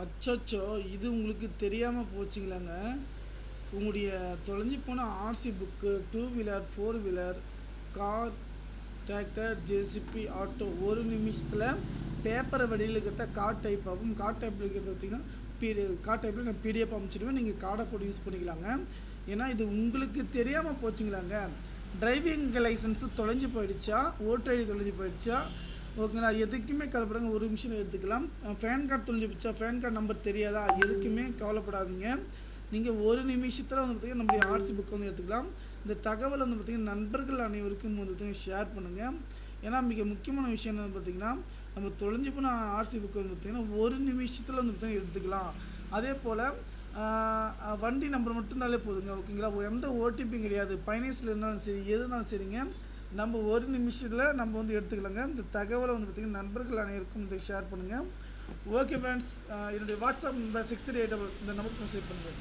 அச்சச்சோ இது உங்களுக்கு தெரியாமல் போச்சுங்களாங்க? உங்களுடைய தொலைஞ்சி போன RC book two wheeler four wheeler car tractor JCB auto ஒரு நிமிஷத்தில் பேப்பரை வடியில் இருக்கிறத கார்ட் டைப் ஆகும். கார்ட் டைப்பில் இருக்கிறத பார்த்தீங்கன்னா பிடி கார்ட் டைப்பில் நான் பிடிஎஃப் அமைச்சிடுவேன். நீங்கள் கார்டை போட்டு யூஸ் பண்ணிக்கலாங்க. ஏன்னா இது உங்களுக்கு தெரியாமல் போச்சுங்களாங்க. டிரைவிங் லைசன்ஸு தொலைஞ்சு போயிடுச்சா? ஓட்டர் ஐடி தொலைஞ்சு போயிடுச்சா? ஓகேங்களா? எதுக்குமே கவலைப்படாங்க ஒரு நிமிஷம் எடுத்துக்கலாம். ஃபேன் கார்டு தொலைஞ்சு போச்சா? ஃபேன் கார்டு நம்பர் தெரியாதா? எதுக்குமே கவலைப்படாதீங்க. நீங்கள் ஒரு நிமிஷத்தில் வந்து பார்த்தீங்கன்னா நம்மளுடைய ஆர்சி புக் வந்து எடுத்துக்கலாம். இந்த தகவல் வந்து பார்த்தீங்கன்னா நண்பர்கள் அனைவருக்கும் வந்து பார்த்தீங்கன்னா ஷேர் பண்ணுங்கள் ஏன்னா மிக முக்கியமான விஷயம் என்னன்னு பார்த்தீங்கன்னா நம்ம தொலைஞ்சு போன ஆர்சி புக் வந்து பார்த்தீங்கன்னா ஒரு நிமிஷத்தில் வந்து பார்த்தீங்கன்னா எடுத்துக்கலாம். அதே போல் வண்டி நம்பர் மட்டும் இருந்தாலே போதுங்க. ஓகேங்களா? எந்த ஓடிபியும் கிடையாது. பைனான்ஸில் இருந்தாலும் சரி எது இருந்தாலும் சரிங்க. நம்ம ஒரு நிமிஷத்தில் நம்ம வந்து எடுத்துக்கலாங்க. இந்த தகவலை வந்து பார்த்திங்கன்னா நண்பர்கள் அனைவருக்கும் இதை ஷேர் பண்ணுங்கள் ஓகே ஃப்ரெண்ட்ஸ் என்னுடைய WhatsApp number six three eight இந்த நம்பருக்கு மெசேஜ் பண்ணுங்கள்